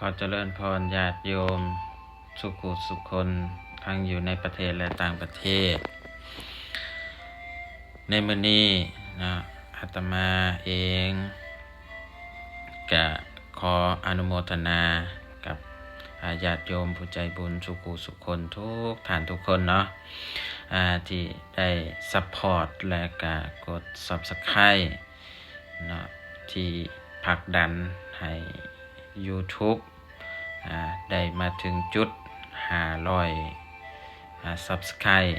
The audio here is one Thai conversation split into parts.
ขอเจริญพรญาติโยม สุขุสุขคนทั้งอยู่ในประเทศและต่างประเทศ ในมือนี้นะอาตมาเองกะขออนุโมทนากับญาติโยมผู้ใจบุญสุขุสุขคนทุกฐานทุกคนเนาะที่ได้ซัพพอร์ตและกะกด Subscribe เนาะที่ผลักดันให้ YouTube อ่าได้มาถึงจุด500อ่า Subscribe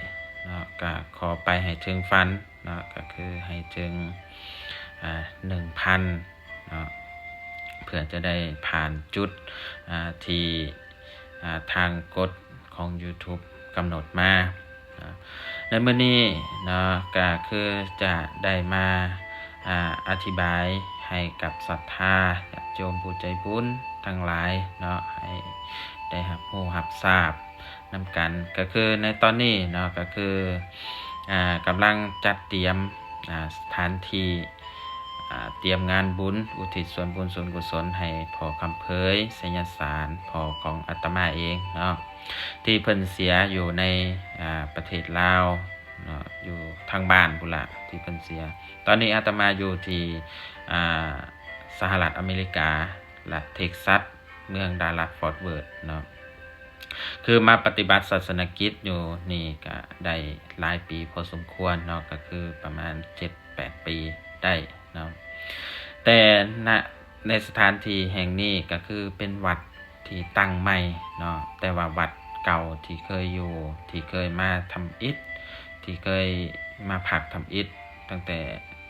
เนาะก็ขอไปให้ถึงฟันเนาะก็คือให้ถึงอ่า1,000เนาะเพื่อจะได้ผ่านจุดอ่าที่อ่าทางกฎของ YouTube กำหนดมาเนาะในมื้อนี้เนาะก็คือจะได้มาอ่าอธิบาย ให้กับศรัทธาญาติโยมผู้ใจบุญทั้งหลายเนาะให้ได้รับรู้รับทราบนำกันก็คือในตอนนี้เนาะก็คืออ่ากำลังจัดเตรียมอ่าสถานที่อ่าเตรียมงานบุญ อุทิศส่วนบุญส่วนกุศลให้พอคำเผยสยสารพอของอาตมาเองเนาะที่เพิ่นเสียอยู่ในอ่าประเทศลาวเนาะอยู่ทางบ้านพุ่นละที่เพิ่นเสีย ตอนนี้อาตมาอยู่ที่ สหรัฐอเมริกา รัฐเท็กซัส เมืองดาลัสฟอร์ตเวิร์ธเนาะคือมาปฏิบัติศาสนกิจอยู่นี่ก็ได้หลายปีพอสมควรเนาะก็คือประมาณ 7-8 ปีได้เนาะแต่ณในสถานที่แห่งนี้ก็คือเป็นวัดที่ตั้งใหม่เนาะแต่ว่าวัดเก่าที่เคยอยู่ ที่เคยมาทำอิฐที่เคยมาผักทำอิฐตั้งแต่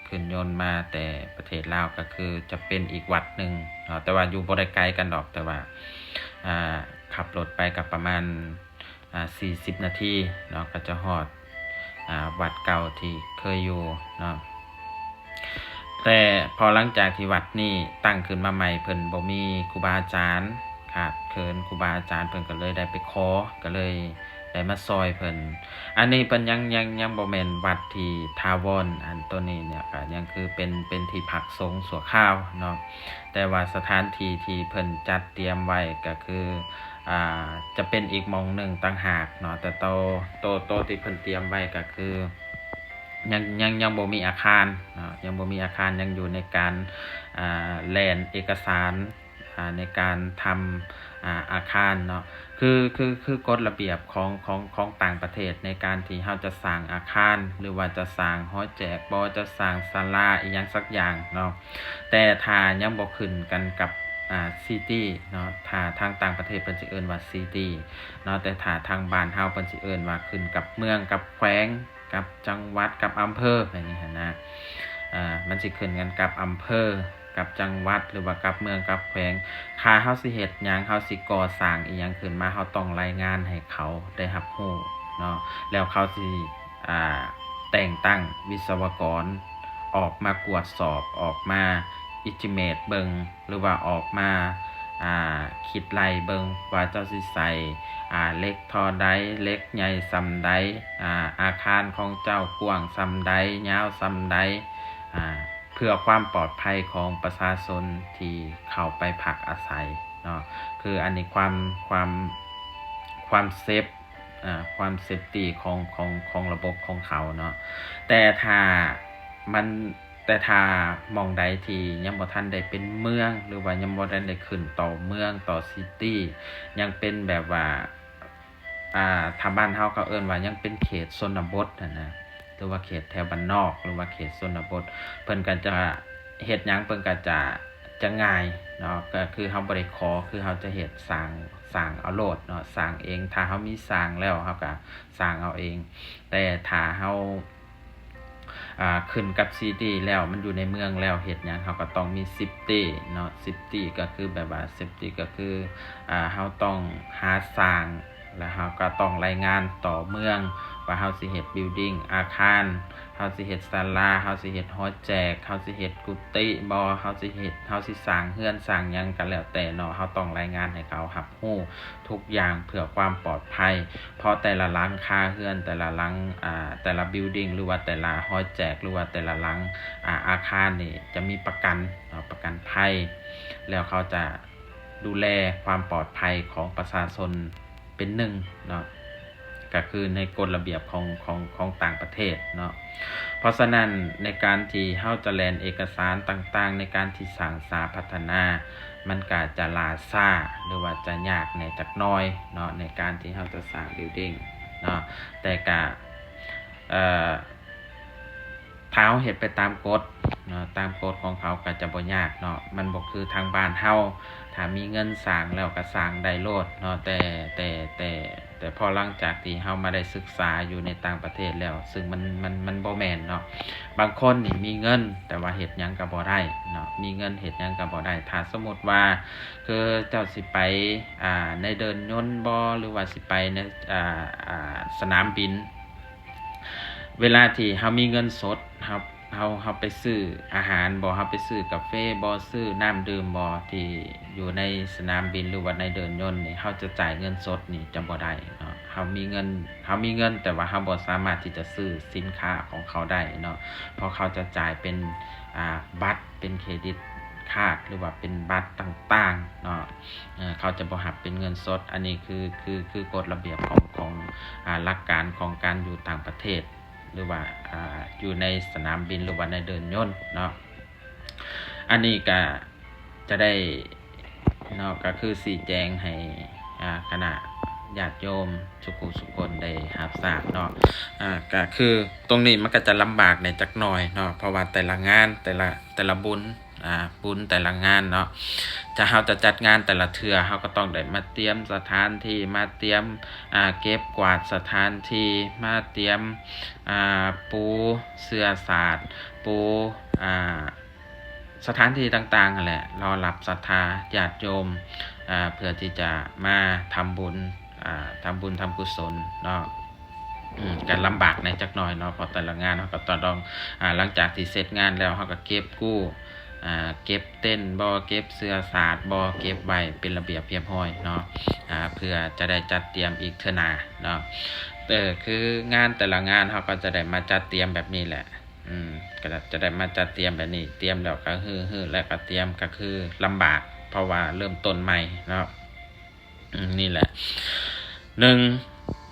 ขึ้นยนต์มาแต่ประเทศลาวก็คือจะเป็นอีกวัดหนึ่งเนาะแต่ว่าอยู่บ่ได้ไกลกันดอกแต่ว่าขับรถไปกับประมาณอ่า40นาทีเนาะก็จะฮอดอวัดเก่าที่เคยอยู่เนาะแต่พอหลังจากที่วัดนี้ตั้งขึ้นมาใหม่เพิ่นบ่มีครูบาอาจารย์ขาดเคินครูบาอาจารย์เพิ่นก็เลยได้ไปขอก็เลย ได้มาซอยเพิ่นอันนี้เป็นยังยังยังบ่แม่นวัดที่ทาวอนอันตัวนี้เนี่ยก็ยังคือเป็นเป็นที่พักสงฆ์สัวข้าวเนาะแต่ว่าสถานที่ที่เพิ่นจัดเตรียมไว้ก็คืออ่าจะเป็นอีกมองหนึ่งต่างหากเนาะแต่โตโตโตที่เพิ่นเตรียมไว้ก็คือยังยังยังบ่มีอาคารเนาะยังบ่มีอาคารยังอยู่ในการอ่าแลนเอกสารอ่าในการทำอ่า อาคารเนาะคือคือคือกฎระเบียบของของของต่างประเทศในการที่เราจะสร้างอาคาร หรือว่าจะสร้างหอแจกบ่จะสร้างศาลาอีหยังสักอย่างเนาะแต่ถ้ายังบ่ขึ้นกันกับอ่าซิตี้เนาะถ้าทางต่างประเทศเพิ่นสิเอิ้นว่าซิตี้เนาะแต่ถ้าทางบ้านเฮาเพิ่นสิเอิ้นว่าขึ้นกับเมืองกับแขวงกับจังหวัดกับอำเภอแบบนี้นนะอ่ามันสิขึ้นกันกับอำเภอ กับจังหวัดหรือว่ากับเมืองกับแขวงค่าเฮาสิเฮ็ดหยังเฮาสิก่อสร้างอีหยังขึ้นมาเฮาต้องรายงานให้เขาได้รับรู้เนาะแล้วเขาสิอ่าแต่งตั้งวิศวกรออกมากวดสอบออกมาอิจิเมตเบิงหรือว่าออกมาอ่าคิดไล่เบิงว่าเจ้าสิใส่อ่าเล็กทอใดเล็กใหญ่ซำใดอ่าอาคารของเจ้ากว้างซำใดยาวซำใดอ่า เพื่อความปลอดภัยของประชาชนที่เข้าไปพักอาศัยเนาะคืออันนี้ความความความเซฟอ่าความเซฟตี้ของของของระบบของเขาเนาะแต่ถ้ามันแต่ถ้ามองใดที่ยังบ่ทันได้เป็นเมือง หรือว่ายังบ่ทันได้ขึ้นต่อเมืองต่อซิตี้ยังเป็นแบบว่าอ่าทางบ้านเฮาเขาเอิ้นว่ายังเป็นเขตชนบทนะนะ หรือว่าเขตแถวบ้านนอก หรือว่าเขตชนบทเพิ่นก็จะเฮ็ดหยังเพิ่นก็จะจะง่ายเนาะก็คือเฮาบ่ได้ขอคือเฮาจะเฮ็ดสร้างสร้างเอาโลดเนาะสร้างเองถ้าเฮามีสร้างแล้วเฮาก็สร้างเอาเอง แต่ถ้าเฮาอ่าขึ้นกับซิตี้แล้วมันอยู่ในเมืองแล้วเฮ็ดหยังเฮาก็ต้องมีซิตี้เนาะซิตี้ก็คือแบบว่าซิตี้ก็คืออ่าเฮาต้องหาสร้างแล้วเฮาก็ต้องรายงานต่อเมือง ว่าเฮาสิเฮ็ดบิลดิ้งอาคารเฮาสิเฮ็ดศาลาเฮาสิเฮ็ดหอแจกเฮาสิเฮ็ดกุฏิบ่เฮาสิเฮ็ดเฮาสิสร้างเฮือนสร้างหยังก็แล้วแต่เนาะเฮาต้องรายงานให้เขารับรู้ทุกอย่างเพื่อความปลอดภัย เพราะแต่ละหลังคาเฮือน แต่ละหลังอ่าแต่ละบิลดิ้งหรือว่าแต่ละหอแจกหรือว่าแต่ละหลังอ่าอาคารนี่จะมีประกันเนาะประกันภัย แล้วเขาจะดูแลความปลอดภัยของประชาชนเป็นหนึ่งเนาะ ก็คือในกฎระเบียบของของของต่างประเทศเนาะเพราะฉะนั้นในการที่เฮาจะแลนเอกสารต่างๆ ในการที่สั่งสาพัฒนา มันก็จะลาซ่าหรือว่าจะยากในจักน้อยเนาะในการที่เฮาจะสร้างบิลดิ้งเนาะแต่ก็เอ่อถ้าเฮาเฮ็ดไปตามกฎเนาะตามกฎของเขาก็จะบ่ยากเนาะมันบ่คือทางบ้านเฮา ถ้ามีเงินสร้างแล้วก็สร้างได้โลดเนาะแต่แต่แต่แต่พอหลังจากที่เฮามาได้ศึกษาอยู่ในต่างประเทศแล้ว ซึ่งมันมันมันบ่แม่นเนาะบางคนนี่มีเงิน แต่ว่าเฮ็ดหยังก็บ่ได้เนาะมีเงินเฮ็ดหยังก็บ่ได้ ถ้าสมมุติว่า คือเจ้าสิไปอ่าในเดินยนต์บ่หรือว่าสิไปในอ่าอ่าสนามบิน เวลาที่เฮามีเงินสดเฮา เฮาเฮาไปซื้ออาหารบ่เฮาไปซื้อกาแฟบ่ซื้อน้ำดื่มบ่ที่อยู่ในสนามบินหรือว่าในเดินยนต์นี่เฮาจะจ่ายเงินสดนี่จะบ่ได้เนาะเฮามีเงินเฮามีเงิน แต่ว่าเฮาบ่สามารถที่จะซื้อสินค้าของเขาได้เนาะเพราะเขาจะจ่ายเป็นอ่าบัตรเป็นเครดิตคาดหรือว่าเป็นบัตรต่างๆเนาะเขาจะบ่หับเป็นเงินสด อันนี้คือคือคือกฎระเบียบของของอ่าหลักการของการอยู่ต่างประเทศ หรือว่าอ่าอยู่ในสนามบินหรือว่าในเดินยนต์เนาะอันนี้ก็จะได้เนาะก็คือสีแจงให้อ่าคณะญาติโยมสุขุสุคนได้รับทราบเนาะอ่าก็คือตรงนี้มันก็จะลำบากในจักหน่อยเนาะเพราะว่าแต่ละงานแต่ละแต่ละบุญ อ่าบุญแต่ละงานเนาะจะเฮาจะจัดงานแต่ละเทือเฮาก็ต้องได้มาเตรียมสถานที่มาเตรียมอ่าเก็บกวาดสถานที่มาเตรียมอ่าปูเสื้อสาดปูอ่าสถานที่ต่างๆแหละรอรับศรัทธาญาติโยมอ่าเพื่อที่จะมาทำบุญอ่าทำบุญทำกุศลเนาะการลำบากในจักหน่อยเนาะพราะแต่ละงานเขาก็ต้องอ่าหลังจากที่เสร็จงานแล้วเขาก็เก็บกู้ อ่าเก็บเต้นบ่เก็บเสื้อสาดบ่เก็บไว้เป็นระเบียบเรียบร้อยเนาะอ่าเพื่อจะได้จัดเตรียมอีกเทนาเนาะเออคืองานแต่ละงานเขาก็จะได้มาจัดเตรียมแบบนี้แหละ อืมก็จะได้มาจัดเตรียมแบบนี้ เตรียมแล้วก็ฮือฮือแล้วก็เตรียมก็คือลำบาก เพราะว่าเริ่มต้นใหม่เนาะนี่แหละหนึ่ง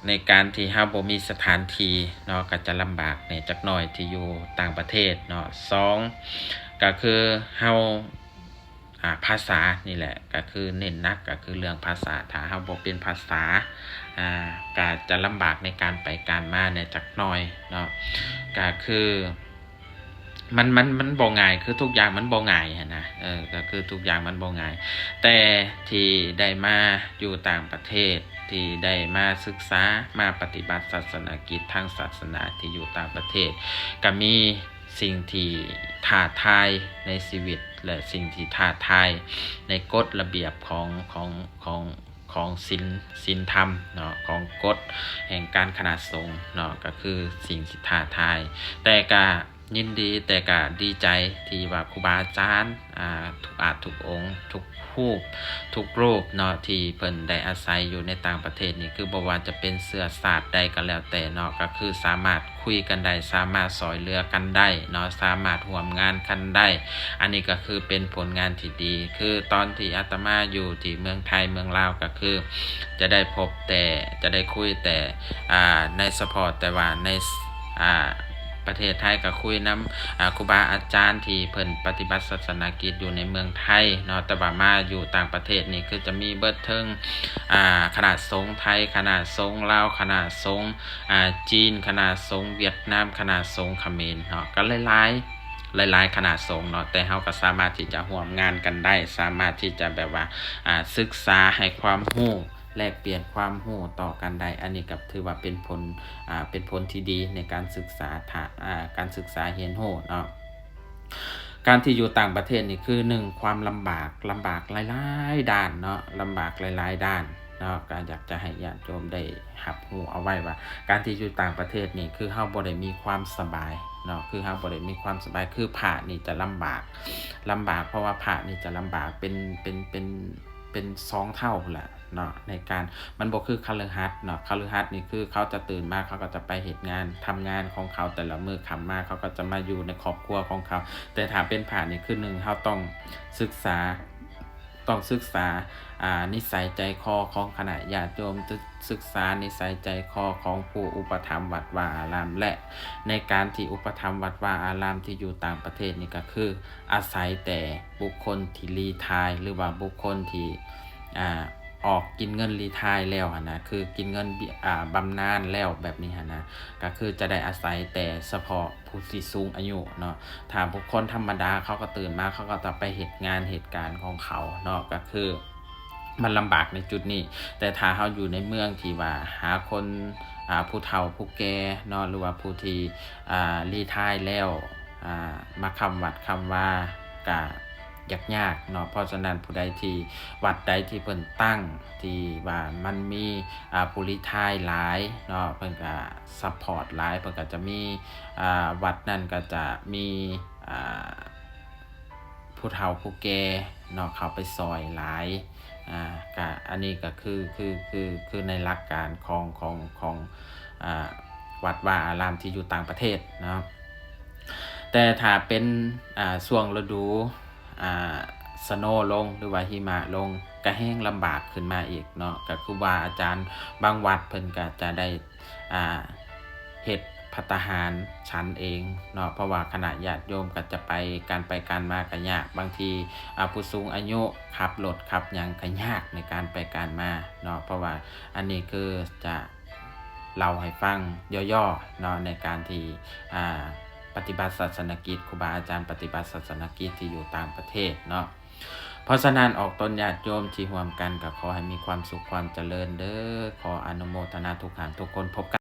ในการที่เฮาบ่มีสถานที่เนาะก็จะลำบากในจักหน่อยที่อยู่ต่างประเทศเนาะสอง ก็คือเฮาอ่าภาษานี่แหละก็คือเน้นนักก็คือเรื่องภาษาถ้าเฮาบ่เป็นภาษาอ่าก็จะลำบากในการไปการมาในจักหน่อยเนาะก็คือมันมันมันบ่ง่ายคือทุกอย่างมันบ่ง่ายนนะเออก็คือทุกอย่างมันบ่ง่าย แต่ที่ได้มาอยู่ต่างประเทศที่ได้มาศึกษามาปฏิบัติศาสนกิจทางศาสนาที่อยู่ต่างประเทศ ก็มีสิ่งที่ ท้าทายในชีวิต และสิ่งที่ท้าทายในกฎระเบียบของของของของศีลศีลธรรมเนาะของกฎแห่งการขนาดสงเนาะก็คือสิ่งที่ท้าทาย แต่ก็ ยินดีแต่ก็ดีใจที่ว่าครูบาอาจารย์ทุกอาจทุกองค์ ทุกรูปทุกรูปเนาะที่เพิ่นได้อาศัยอยู่ในต่างประเทศนี่คือบ่ว่าจะเป็นเสื้อศาสตร์ใดก็แล้วแต่เนาะก็คือสามารถคุยกันได้สามารถสอยเรือกันได้เนาะสามารถร่วมงานกันได้ อันนี้ก็คือเป็นผลงานที่ดี คือตอนที่อาตมาอยู่ที่เมืองไทยเมืองลาวก็คือ จะได้พบแต่จะได้คุยแต่ในสปอร์ตแต่ว่าในอ่า ประเทศไทยก็คุยน้ำอ่าครูบาอาจารย์ที่เพิ่นปฏิบัติศาสนากิจอยู่ในเมืองไทยเนาะแต่ว่ามาอยู่ต่างประเทศนี่คือจะมีเบิดเทิงขนาดสงไทย ขนาดสงลาวขนาดสงจีน ขนาดสงเวียดนามขนาดสงเขมรเนาะก็หลายหลายๆขนาดสงเนาะแต่เฮาก็สามารถที่จะร่วมงานกันได้ สามารถที่จะแบบว่าศึกษาให้ความรู้ แลกเปลี่ยนความรู้ต่อกันได้ อันนี้ก็ถือว่าเป็นผลอ่าเป็นผลที่ดีในการศึกษาถาอ่าการศึกษาเรียนรู้เนาะการที่อยู่ต่างประเทศนี่คือหนึ่งความลำบากลำบากหลายๆด้านเนาะลำบากหลายๆด้านเนาะก็อยากจะให้ญาติโยมได้หับหูเอาไว้ว่า การที่อยู่ต่างประเทศนี่คือเฮาบ่ได้มีความสบายเนาะคือเฮาบ่ได้มีความสบายคือผ่านี่จะลำบากลำบากเพราะว่าผ่านี่จะลำบากเป็นเป็นเป็นเป็นสองเท่าแหละ เนาะในการมันบอกคือคาลือฮัดเนาะคาลือฮัดนี่คือเขาจะตื่นมาเขาก็จะไปเหตุงานทำงานของเขาแต่ละมือคำมาเขาก็จะมาอยู่ในครอบครัวของเขา แต่ถ้าเป็นผ่านนี่คือหนึ่งเขาต้องศึกษาต้องศึกษาอ่านิสัยใจคอของคณะญาติโยมศึกษานิสัยใจคอของผู้อุปถัมภ์วัดวาอาราม และในการที่อุปถัมภ์วัดวาอารามที่อยู่ต่างประเทศนี่ก็คือ อาศัยแต่บุคคลที่รีไทายหรือว่าบุคคลที่อ่า ออกกินเงินรีไทายแล้วนะคือกินเงินเบี้ยอ่าบำนาญแล้วแบบนี้นะก็คือจะได้อาศัยแต่เฉพาะผู้ที่สูงอายุเนาะถ้าบุคคลธรรมดาเขาก็ตื่นมาเขาก็จะไปเหตุงานเหตุการณ์ของเขาเนาะก็คือมันลำบากในจุดนี้ แต่ถ้าเขาอยู่ในเมืองที่ว่าหาคนอ่าผู้เฒ่าผู้แก่เนาะหรือว่าผู้ที่อ่ารีไทายแล้วอ่ามาคำวัดคำว่ากา ยากๆเนาะเพราะฉะนั้นผู้ใดที่วัดใดที่เพิ่นตั้งที่ว่ามันมีอ่าผู้รีไทายหลายเนาะเพิ่นก็ซัพพอร์ตหลายเพิ่นก็จะมีอ่าวัดนั่นก็จะมีอ่าผู้เฒ่าผู้แก่เนาะเขาไปซอยหลายอ่าก็อันนี้ก็คือคือคือคือในหลักการของของของอ่าวัดว่าอารามที่อยู่ต่างประเทศเนาะแต่ถ้าเป็นอ่าช่วงฤดู สโนลงหรือว่าหิมะลงก็แห้งลำบากขึ้นมาอีกเนาะก็คือว่าอาจารย์บางวัดเพิ่นก็จะได้อ่าเฮ็ดพัตตาหารชั้นเองเนาะเพราะว่าคณะญาติโยมก็จะไปการไปการมาก็ยากบางทีอ่าผู้สูงอายุขับรถขับยังก็ยากในการไปการมาเนาะเพราะว่าอันนี้คือจะเล่าให้ฟังย่อๆเนาะในการที่อ่า ปฏิบัติศาสนกิจครูบาอาจารย์ปฏิบัติศาสนกิจที่อยู่ต่างประเทศเนาะเพราะฉะนั้นออกตนญาติโยมที่ห่วมกันก็ขอให้มีความสุขความเจริญเด้อขออนุโมทนาทุกท่านทุกคนพบกัน